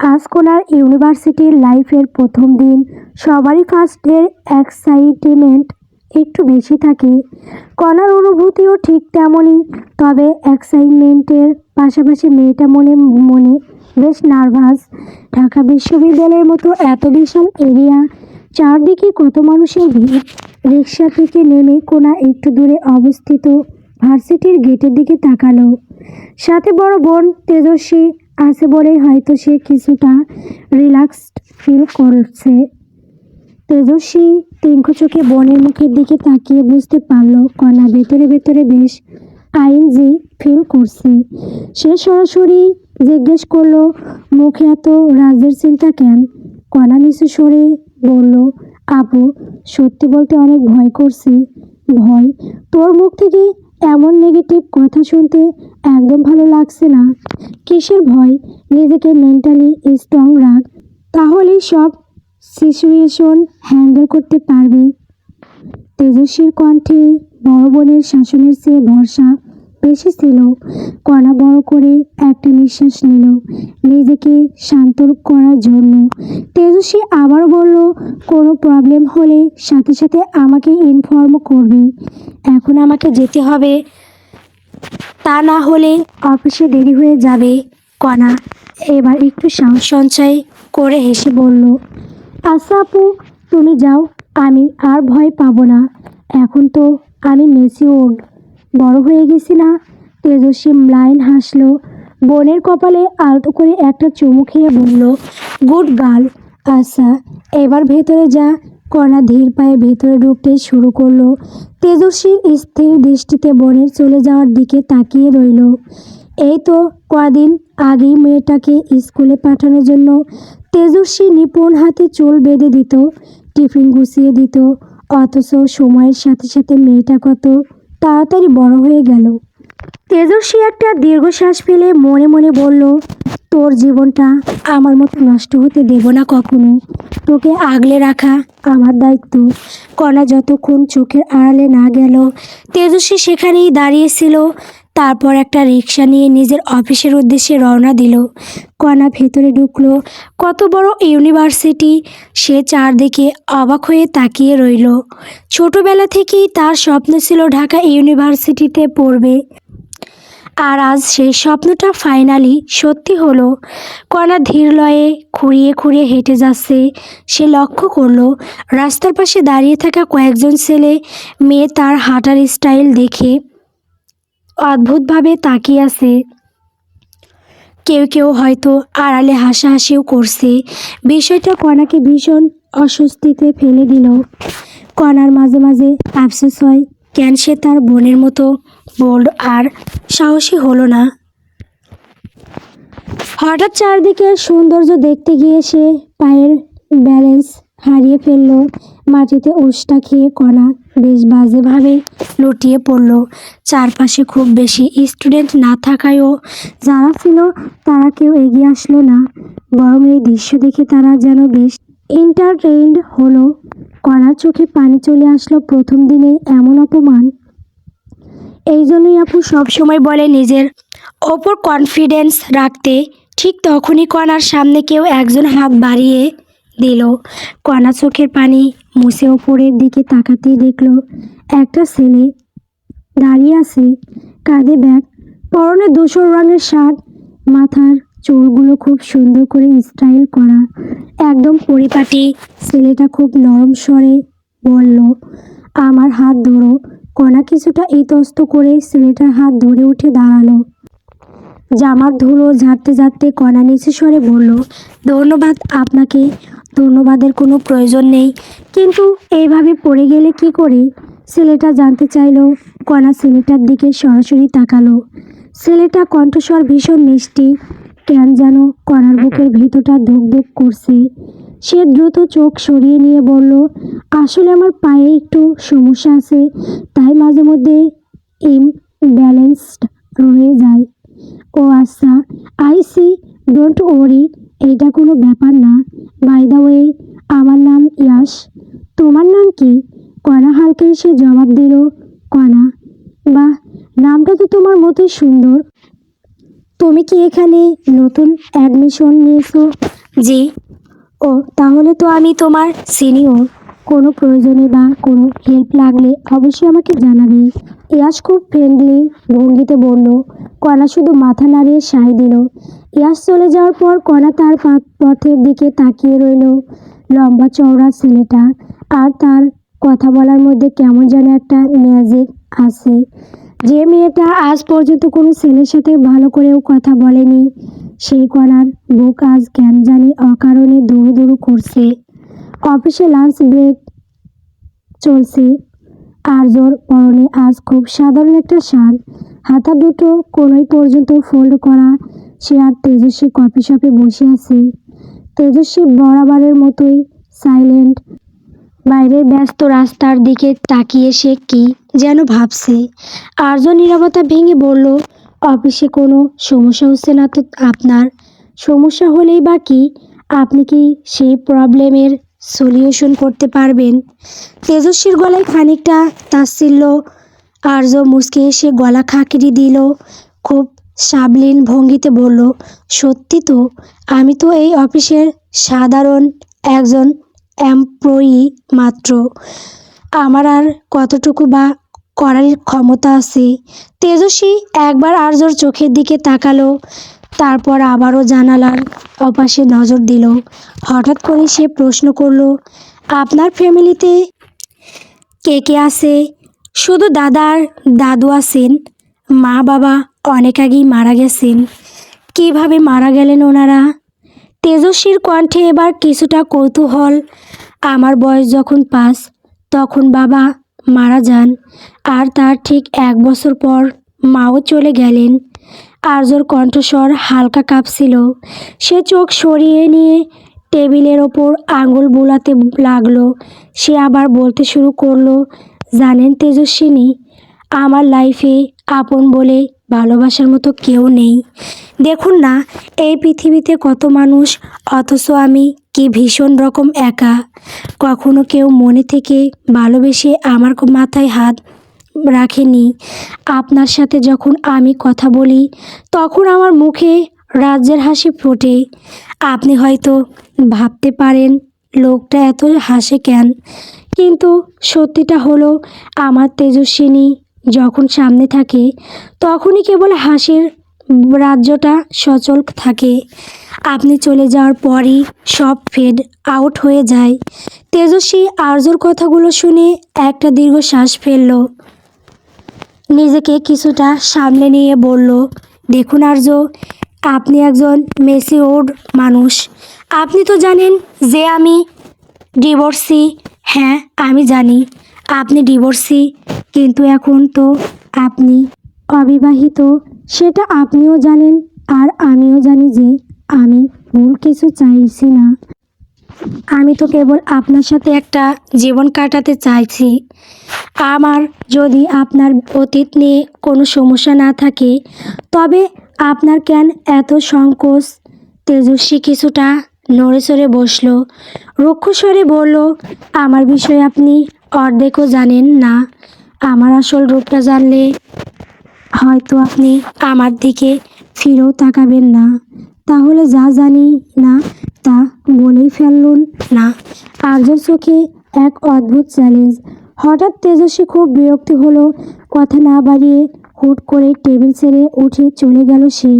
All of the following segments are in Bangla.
আজ কোনার ইউনিভার্সিটির লাইফের প্রথম দিন, সবারই ফার্স্টের এক্সাইটমেন্ট একটু বেশি থাকে। কণার অনুভূতিও ঠিক তেমনই, তবে এক্সাইটমেন্টের পাশাপাশি মেয়েটা মনে মনে বেশ নার্ভাস। ঢাকা বিশ্ববিদ্যালয়ের মতো এত বিশাল এরিয়া, চারদিকে কত মানুষের ভিড়? রিক্সা থেকে নেমে কোনা একটু দূরে অবস্থিত ভার্সিটির গেটের দিকে তাকালো। সাথে বড় বোন তেজস্বী আছে বলেই হয়তো সে কিছুটা রিল্যাক্সড ফিল করছে। তেজস্বী তিনকো চোখে বনের মুখের দিকে তাকিয়ে বুঝতে পারল, কণা ভেতরে ভেতরে বেশ আইনজি ফিল করছে। সে সরাসরি জিজ্ঞেস করল, মুখে এত রাজের চিন্তা কেন? কণা নিচু সরে বলল, আপু, সত্যি বলতে অনেক ভয় করছি। ভয়? তোর মুখ থেকে এমন নেগেটিভ কথা শুনতে একদম ভালো লাগছে না। কিসের ভয়? নিজেকে মেন্টালি স্ট্রং রাখ। তাহলেই সব সিচুয়েশন হ্যান্ডেল করতে পারবে। তেজস্বীর কণ্ঠে বড় বোনের শাসনের চেয়ে ভরসা বেশি ছিল কণা বড় করে একটা নিঃশ্বাস নিল। নিজেকে শান্ত করার জন্য তেজস্বী আবার বলল, কোনো প্রবলেম হলে সাথে সাথে আমাকে ইনফর্ম করবি। এখন আমাকে যেতে হবে। তা না হলে অফিসে দেরি হয়ে যাবে। কণা এবার একটু সাহস সঞ্চয় করে হেসে বলল আচ্ছা আপু, তুমি যাও। আমি আর ভয় পাবো না। এখন তো আমি মেসিওর বড় হয়ে গেছি না তেজস্বী ম্লাইন হাসলো। বোনের কপালে আলতো করে একটা চুমু খেয়ে বলল, গুড গার্ল আচ্ছা এবার ভেতরে যা। কণা ধীর পায়ে ভেতরে ঢুকতে শুরু করল। তেজস্বীর স্থির দৃষ্টিতে বোনের চলে যাওয়ার দিকে তাকিয়ে রইল। এই তো, কদিন আগেই মেয়েটাকে স্কুলে পাঠানোর জন্য। তেজস্বী নিপুণ হাতে চুল বেঁধে দিত, টিফিন গুছিয়ে দিত, অথচ সময়ের সাথে সাথে মেয়েটা কত তাড়াতাড়ি বড় হয়ে গেল। তেজস্বী একটা দীর্ঘশ্বাস ফেলে মনে মনে বলল, তোর জীবনটা আমার মতো নষ্ট হতে দেব না কখনো। তোকে আগলে রাখা আমার দায়িত্ব। কণা যতক্ষণ চোখের আড়ালে না গেল, তেজস্বী সেখানেই দাঁড়িয়েছিল তারপর একটা রিক্সা নিয়ে নিজের অফিসের উদ্দেশ্যে রওনা দিল। কণা ভেতরে ঢুকলো। কত বড় ইউনিভার্সিটি। সে চারদিকে অবাক হয়ে তাকিয়ে রইল। ছোটবেলা থেকেই তার স্বপ্ন ছিল ঢাকা ইউনিভার্সিটিতে পড়বে। আর আজ সেই স্বপ্নটা ফাইনালি সত্যি হলো। কণা ধীর লয়ে খুঁড়িয়ে খুঁড়িয়ে হেঁটে যাচ্ছে। সে লক্ষ্য করল, রাস্তার পাশে দাঁড়িয়ে থাকা কয়েকজন ছেলে, মেয়ে তার হাঁটার স্টাইল দেখে অদ্ভুতভাবে তাকিয়ে আছে। কেউ কেউ হয়তো আড়ালে হাসাহাসিও করছে। বিষয়টা কণাকে ভীষণ অস্বস্তিতে ফেলে দিল। কণার মাঝে মাঝে আফসোস হয়, কেন সে তার বোনের মতো বোল্ড আর সাহসী হলো না? হঠাৎ চারদিকের সৌন্দর্য দেখতে গিয়ে সে পায়ের ব্যালেন্স হারিয়ে ফেলল। মাটিতে উষ্টা খেয়ে কণা বেশ বাজেভাবে লুটিয়ে পড়ল। চারপাশে খুব বেশি স্টুডেন্ট না থাকায়ও যারা ছিল তারা কেউ এগিয়ে আসলো না। বরং এই দৃশ্য দেখে তারা যেন বেশ এন্টারটেইনড হলো। কণার চোখে পানি চলে আসলো প্রথম দিনেই এমন অপমান। এই জন্যই আপু সবসময় বলে নিজের ওপর কনফিডেন্স রাখতে। ঠিক তখনই কণার সামনে কেউ একজন হাত বাড়িয়ে দিল। কণা চোখের পানি মুছে ওপরের দিকে তাকাতেই দেখল, একটা ছেলে দাঁড়িয়ে আছে, কাঁধে ব্যাগ, পরনে ধূসর রঙের শার্ট, মাথার চুলগুলো খুব সুন্দর করে স্টাইল করা। একদম পরিপাটি ছেলেটা খুব নরম স্বরে বলল, আমার হাত ধরো। কণা কিছুটা ইতস্ত করে ছেলেটার হাত ধরে উঠে দাঁড়াল। জামার ধুলো ঝাড়তে ঝাড়তে কণা নিচে স্বরে বলল, ধন্যবাদ আপনাকে। ধন্যবাদের কোনো প্রয়োজন নেই। কিন্তু এইভাবে পড়ে গেলে কি করে? ছেলেটা জানতে চাইলো কণা ছেলেটার দিকে সরাসরি তাকালো। ছেলেটা কণ্ঠস্বর ভীষণ মিষ্টি, কেন যেন কণার বুকের ভেতরটা ধুক ধুক করছে। সে দ্রুত চোখ সরিয়ে নিয়ে বলল, আসলে আমার পায়ে একটু সমস্যা আছে, তাই মাঝে মধ্যে ইমব্যালেন্সড রয়ে যায়। ও আচ্ছা আই সি ডোন্ট ওরি এইটা কোনো ব্যাপার না। বাই দ্য ওয়ে আমার নাম ইয়াশ। তোমার নাম কি? কণা হালকা এসে জবাব দিল, কণা। বাহ, নামটা তো তোমার মতোই সুন্দর। তুমি কি এখানে নতুন অ্যাডমিশন নিয়েছো? জি। ও, তাহলে তো আমি তোমার সিনিয়র কোনো প্রয়োজনে বা কোনো হেল্প লাগলে অবশ্যই আমাকে জানাবে। ইয়াস খুব ফ্রেন্ডলি ভঙ্গিতে বলল। কণা শুধু মাথা নাড়িয়ে সাই দিল। ইয়াস চলে যাওয়ার পর কণা তার পথের দিকে তাকিয়ে রইল। লম্বা চওড়া ছেলেটা। আর তার কথা বলার মধ্যে কেমন যেন একটা ম্যাজিক আছে। যে মেয়েটা আজ পর্যন্ত কোনো ছেলের সাথে ভালো করেও কথা বলেনি, সেই কণার বুক আজ কেন জানি অকারণে দৌড়ু দৌড়ু করছে। অফিসে লাঞ্চ ব্রেক চলছে। আর্যর পরনে আজ খুব সাধারণ একটা শার্ট। হাতা দুটো কোনোই পর্যন্ত ফোল্ড করা। সে আর তেজস্বী কফি শপে বসে আছে। তেজস্বী বরাবরের মতোই সাইলেন্ট বাইরের ব্যস্ত রাস্তার দিকে তাকিয়ে সে কি যেন ভাবছে। আর্য নীরবতা ভেঙে বলল, অফিসে কোনো সমস্যা হচ্ছে না তো আপনার? সমস্যা হলেই বা কি? আপনি কি সেই প্রবলেমের সলিউশন করতে পারবেন। তেজস্বীর গলায় খানিকটা তাচ্ছিল্য। আর্য মুসকে এসে গলা খাঁকিরি দিল। খুব সাবলীন ভঙ্গিতে বলল, সত্যি তো, আমি তো এই অফিসের সাধারণ একজন এমপ্লয়ি মাত্র। আমার আর কতটুকু বা করার ক্ষমতা আছে? তেজস্বী একবার আর্যর চোখের দিকে তাকালো। তারপর আবারও জানালার অপাশে নজর দিল। হঠাৎ করে সে প্রশ্ন করল, আপনার ফ্যামিলিতে কে কে আছে? শুধু দাদার দাদু আছেন। মা বাবা অনেক আগেই মারা গেছেন। কীভাবে মারা গেলেন ওনারা? তেজস্বীর কণ্ঠে এবার কিছুটা কৌতূহল। আমার বয়স যখন পাঁচ, তখন বাবা মারা যান। আর তার ঠিক এক বছর পর মাও চলে গেলেন। আর্যর কণ্ঠস্বর হালকা কাঁপছিল। সে চোখ সরিয়ে নিয়ে টেবিলের ওপর আঙুল বোলাতে লাগল। সে আবার বলতে শুরু করল, জানেন তেজস্বিনী, আমার লাইফে আপন বলে ভালোবাসার মতো কেউ নেই। দেখুন না, এই পৃথিবীতে কত মানুষ, অথচ আমি কি ভীষণ রকম একা। কখনো কেউ মনে থেকে ভালোবেসে আমার মাথায় হাত রাখেনি। আপনার সাথে যখন আমি কথা বলি, তখন আমার মুখে রাজ্যের হাসি ফোটে। আপনি হয়তো ভাবতে পারেন, লোকটা এত হাসে কেন? কিন্তু সত্যিটা হলো, আমার তেজস্বিনী যখন সামনে থাকে, তখনই কেবল হাসির রাজ্যটা সচল থাকে। আপনি চলে যাওয়ার পরই সব ফেড আউট হয়ে যায়। তেজস্বী আর্যর কথাগুলো শুনে একটা দীর্ঘ শ্বাস ফেলল। নিজেকে কিছুটা সামনে নিয়ে বলল, দেখুন আর্য, আপনি একজন মেসিওর্ড মানুষ। আপনি তো জানেন যে আমি ডিভোর্সি হ্যাঁ আমি জানি আপনি ডিভোর্সি, কিন্তু এখন তো আপনি অবিবাহিত। সেটা আপনিও জানেন আর আমিও জানি যে আমি ভুল কিছু চাইছি না। আমি তো কেবল আপনার সাথে একটা জীবন কাটাতে চাইছি। আমার যদি আপনার অতীত নিয়ে কোনো সমস্যা না থাকে, তবে আপনার কেন এত সংকোচ। তেজস্বী কিছুটা নড়ে চড়ে বসল। রুক্ষস্বরে বলল, আমার বিষয়ে আপনি অর্ধেকও জানেন না। আমার আসল রূপটা জানলে হয়তো আপনি আমার দিকে ফিরেও তাকাবেন না। তাহলে যা জানি না তা বলেই ফেললুন। না। আর্যর চোখে এক অদ্ভুত চ্যালেঞ্জ হঠাৎ তেজস্বী খুব বিরক্তি হলো। কথা না বাড়িয়ে হুট করে টেবিল ছেড়ে উঠে চলে গেল সে।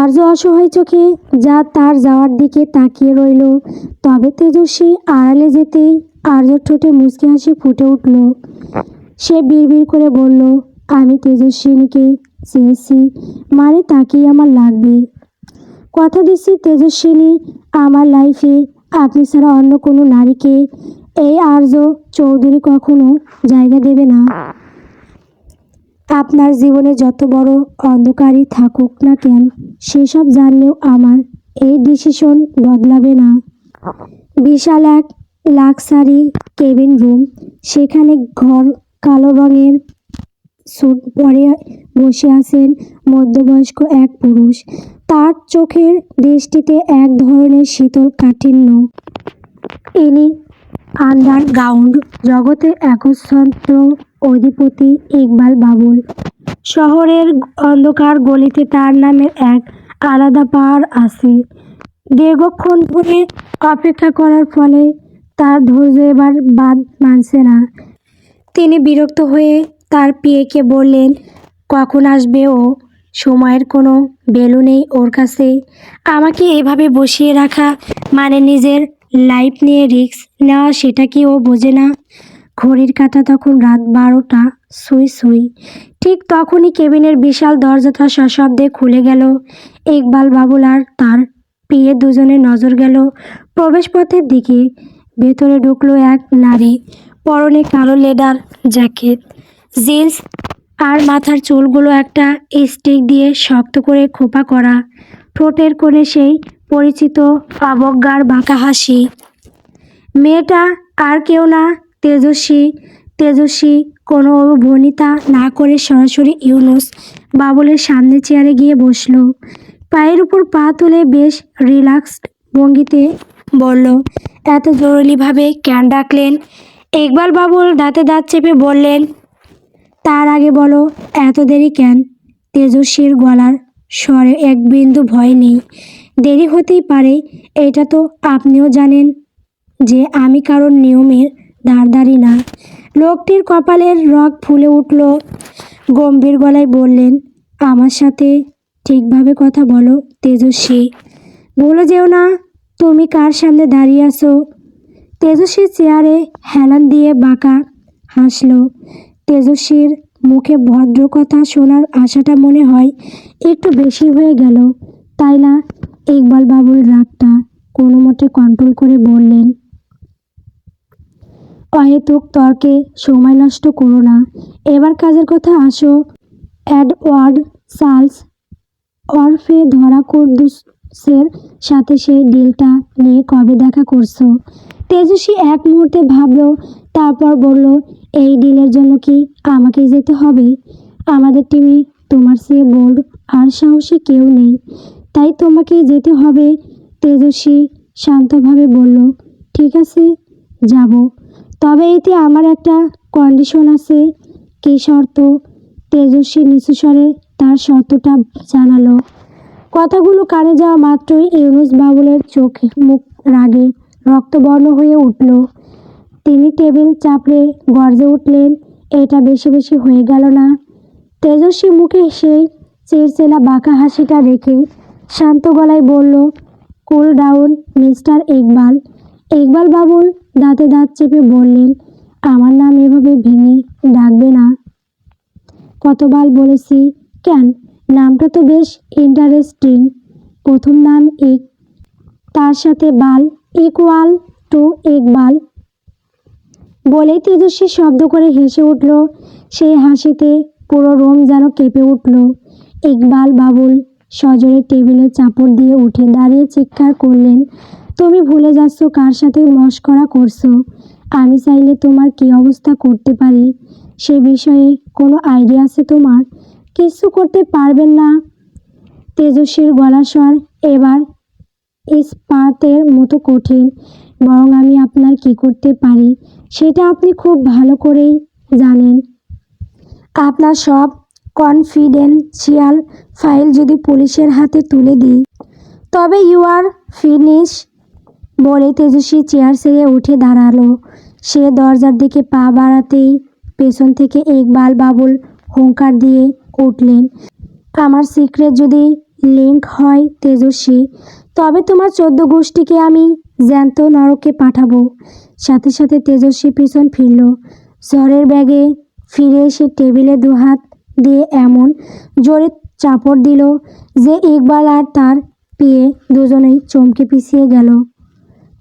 আর্য অসহায় চোখে যা তার যাওয়ার দিকে তাকিয়ে রইল। তবে তেজস্বী আড়ালে যেতেই আর্যর ঠোঁটে মুচকি হাসি ফুটে উঠল। সে বিড়বিড় করে বলল আমি তেজস্বিনীকে চেয়েছি মানে তাকেই আমার লাগবে। কথা দিচ্ছি তেজস্বিনী, আমার লাইফে আপনি ছাড়া অন্য কোনো নারীকে এই আর্য চৌধুরী কখনো জায়গা দেবে না। আপনার জীবনে যত বড় অন্ধকারই থাকুক না কেন, সেসব জানলেও আমার এই ডিসিশন বদলাবে না। বিশাল এক লাক্সারি কেবিন রুম সেখানে ঘর কালো রঙের স্যুট পরে বসে আছেন মধ্যবয়স্ক এক পুরুষ। তার চোখের দৃষ্টিতে এক ধরনের শীতল কাঠিন্য। ইনি আন্ডারগ্রাউন্ড জগতের একচ্ছত্র অধিপতি ইকবাল বাবুল। শহরের অন্ধকার গলিতে তার নামের এক আলাদা পাহাড় আছে। দীর্ঘক্ষণ ধরে অপেক্ষা করার ফলে তার ধৈর্য এবার বাদ মানছে না। তিনি বিরক্ত হয়ে তার পিয়েকে বললেন, কখন আসবে ও? সময়ের কোনো বেলু নেই ওর কাছে। আমাকে এভাবে বসিয়ে রাখা মানে নিজের লাইফ নিয়ে রিস্ক নেওয়া সেটা কি ও বোঝে না? ঘড়ির কাঁটা তখন রাত বারোটা, সুই সুই। ঠিক তখনই কেবিনের বিশাল দরজাটা সশব্দে খুলে গেল। ইকবাল বাবুল আর তার পিয়ে দুজনের নজর গেল। প্রবেশপথের দিকে ভেতরে ঢুকলো এক নারী, পরনে কালো লেদার জ্যাকেট। জিন্স আর মাথার চুলগুলো একটা স্টিক দিয়ে শক্ত করে খোপা করা। ঠোঁটের কোণে সেই পরিচিত অবজ্ঞার বাঁকা হাসি। মেয়েটা আর কেউ না, তেজস্বী। তেজস্বী কোনো ভনিতা না করে সরাসরি ইউনুস বাবুলের সামনে চেয়ারে গিয়ে বসল। পায়ের উপর পা তুলে বেশ রিল্যাক্সড ভঙ্গিতে বলল, এত জরুরিভাবে কেন ডাকলেন? ইকবাল বাবুল দাঁতে দাঁত চেপে বললেন তার আগে বলো, এত দেরি কেন? তেজস্বীর গলার স্বরে এক বিন্দু ভয় নেই। দেরি হতেই পারে, এটা তো আপনিও জানেন যে আমি কারোর নিয়মের দাঁড়দারি না। লোকটির কপালের রগ ফুলে উঠল। গম্ভীর গলায় বললেন, আমার সাথে ঠিকভাবে কথা বলো, তেজস্বী। বলে যেও না, তুমি কার সামনে দাঁড়িয়ে আছো? তেজস্বী চেয়ারে হেলান দিয়ে বাঁকা হাসলো। তেজস্বীর মুখে ভদ্র কথা শোনার আশাটা মনে হয় একটু বেশি হয়ে গেল। তাই না ইকবাল বাবুর রাগটা কোনো মতে কন্ট্রোল করে বললেন, অহেতুক তর্কে সময় নষ্ট করো না। এবার কাজের কথা আসো। অ্যাডওয়ার্ড চার্লস অরফে ধরা কুর্দুসের সাথে সেই ডিলটা নিয়ে কবে দেখা করছ? তেজস্বী এক মুহূর্তে ভাবলো, তারপর বলল, এই ডিলের জন্য কি আমাকে যেতে হবে? আমাদের টিমে তোমার চেয়ে বোল্ড আর সাহসী কেউ নেই। তাই তোমাকেই যেতে হবে। তেজস্বী শান্তভাবে বলল, ঠিক আছে, যাব। তবে এতে আমার একটা কন্ডিশন আছে। কী শর্ত? তেজস্বী নিচু স্বরে তার শর্তটা জানালো। কথাগুলো কানে যাওয়া মাত্রই ইউনুস বাবুলের চোখ মুখ রাগে রক্তবর্ণ হয়ে উঠল। তিনি টেবিল চাপড়ে গর্জে উঠলেন, এটা বেশি বেশি হয়ে গেল না। তেজস্বী মুখে সেই চেরচেলা বাঁকা হাসিটা রেখে শান্ত গলায় বলল cool down mister Iqbal. Iqbal Babul দাঁতে দাঁত চেপে বললেন, আমার নাম এভাবে ভেঙে ডাকবে না। কতবার বলেছি, কেন? নামটা তো বেশ ইন্টারেস্টিং প্রথম নাম ইক তার সাথে বাল ইকুয়াল টু ইকবাল বলে তেজস্বী শব্দ করে হেসে উঠল। সেই হাসিতে পুরো রোম যেন কেঁপে উঠল। ইকবাল বাবুল সজোরে টেবিলে চাপড় দিয়ে উঠে দাঁড়িয়ে চিৎকার করলেন, তুমি ভুলে যাচ্ছ কার সাথে মস্করা করছ? আমি চাইলে তোমার কী অবস্থা করতে পারি? সে বিষয়ে কোনো আইডিয়া আছে তোমার? কিছু করতে পারবেন না। তেজস্বীর গলা স্বর এবার ইস্পাতের মতো কঠিন। বরং আমি আপনার কি করতে পারি, সেটা আপনি খুব ভালো করেই জানেন। আপনার সব কনফিডেন্সিয়াল ফাইল যদি পুলিশের হাতে তুলে দিই, তবে ইউ আর ফিনিশ বলে তেজস্বী চেয়ার ছেড়ে উঠে দাঁড়াল। সে দরজার দিকে পা বাড়াতেই পেছন থেকে ইকবাল বাবুল হুঙ্কার দিয়ে উঠলেন। আমার সিক্রেট যদি লিঙ্ক হয় তেজস্বী, তবে তোমার চোদ্দ গোষ্ঠীকে আমি জ্যান্ত নরকে পাঠাবো। সাথে সাথে তেজস্বী পিছন ফিরল। জ্বরের ব্যাগে ফিরে এসে টেবিলে দুহাত দিয়ে এমন জোরে চাপড় দিল যে ইকবাল আর তার পেয়ে দুজনেই চমকে পিছিয়ে গেল।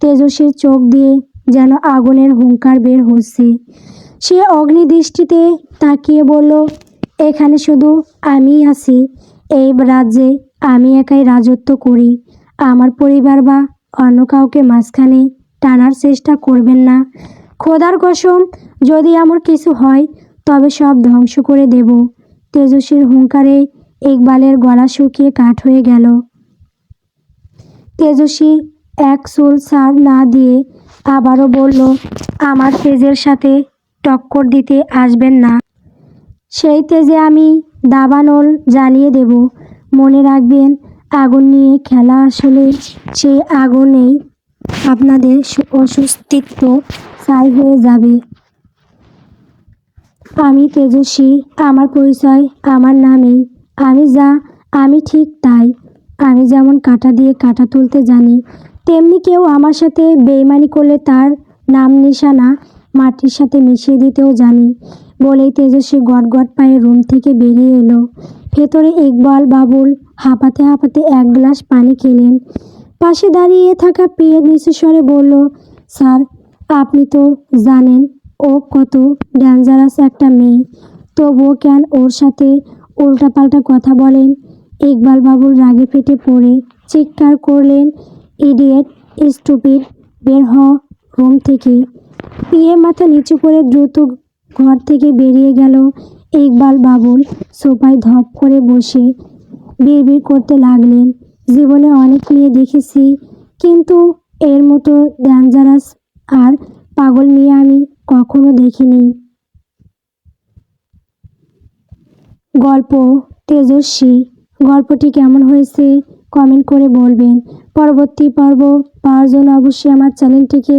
তেজস্বীর চোখ দিয়ে যেন আগুনের হুঙ্কার বের হচ্ছে। সে অগ্নিদৃষ্টিতে তাকিয়ে বলল এখানে শুধু আমি আছি, এই রাজ্যে আমি একাই রাজত্ব করি। আমার পরিবার বা অন্য কাউকে মাঝখানে টানার চেষ্টা করবেন না। খোদার কসম, যদি আমার কিছু হয়, তবে সব ধ্বংস করে দেব। তেজস্বীর হুঙ্কারে ইকবালের গলা শুকিয়ে কাঠ হয়ে গেল। তেজস্বী এক চুল সার না দিয়ে আবারও বলল, আমার তেজের সাথে টক্কর দিতে আসবেন না। সেই তেজে আমি দাবানল জ্বালিয়ে দেব। মনে রাখবেন, আগুন নিয়ে খেলা আসলে সেই আগুনেই আপনাদের অস্তিত্ব ছাই হয়ে যাবে। আমি তেজস্বী, আমার পরিচয় আমার নামেই। আমি যা, আমি ঠিক তাই। আমি যেমন কাটা দিয়ে কাটা তুলতে জানি, তেমনি কেউ আমার সাথে বেইমানি করলে তার নাম নিশানা মাটির সাথে মিশিয়ে দিতেও জানি, বলেই তেজস্বী গট গট পায়ে রুম থেকে বেরিয়ে এলো। ভেতরে ইকবাল বাবুল হাঁপাতে হাঁপাতে এক গ্লাস পানি খেলেন। পাশে দাঁড়িয়ে থাকা প্রিয় নিচেস্বরে বলল, স্যার, আপনি তো জানেন, ও কত ডেঞ্জারাস একটা মেয়ে। তবুও কেন ওর সাথে উল্টাপাল্টা কথা বলেন? ইকবাল বাবুল রাগে ফেটে পড়ে চিৎকার করলেন, ইডিয়েট, স্টুপিড, বের হ রুম থেকে। পিয়ে মাথা নিচু করে দ্রুত ঘর থেকে বেরিয়ে গেল ইকবাল বাবুল। সোফায় ধপ করে বসে বিড়বিড় করতে লাগলেন। জীবনে অনেক মেয়ে দেখেছি, কিন্তু এর মতো ডেঞ্জারাস আর পাগল মেয়ে আমি কখনো দেখিনি। গল্প তেজস্বী। গল্পটি কেমন হয়েছে কমেন্ট করে বলবেন। পরবর্তী পর্ব পাওয়ার জন্য অবশ্যই আমার চ্যানেলটিকে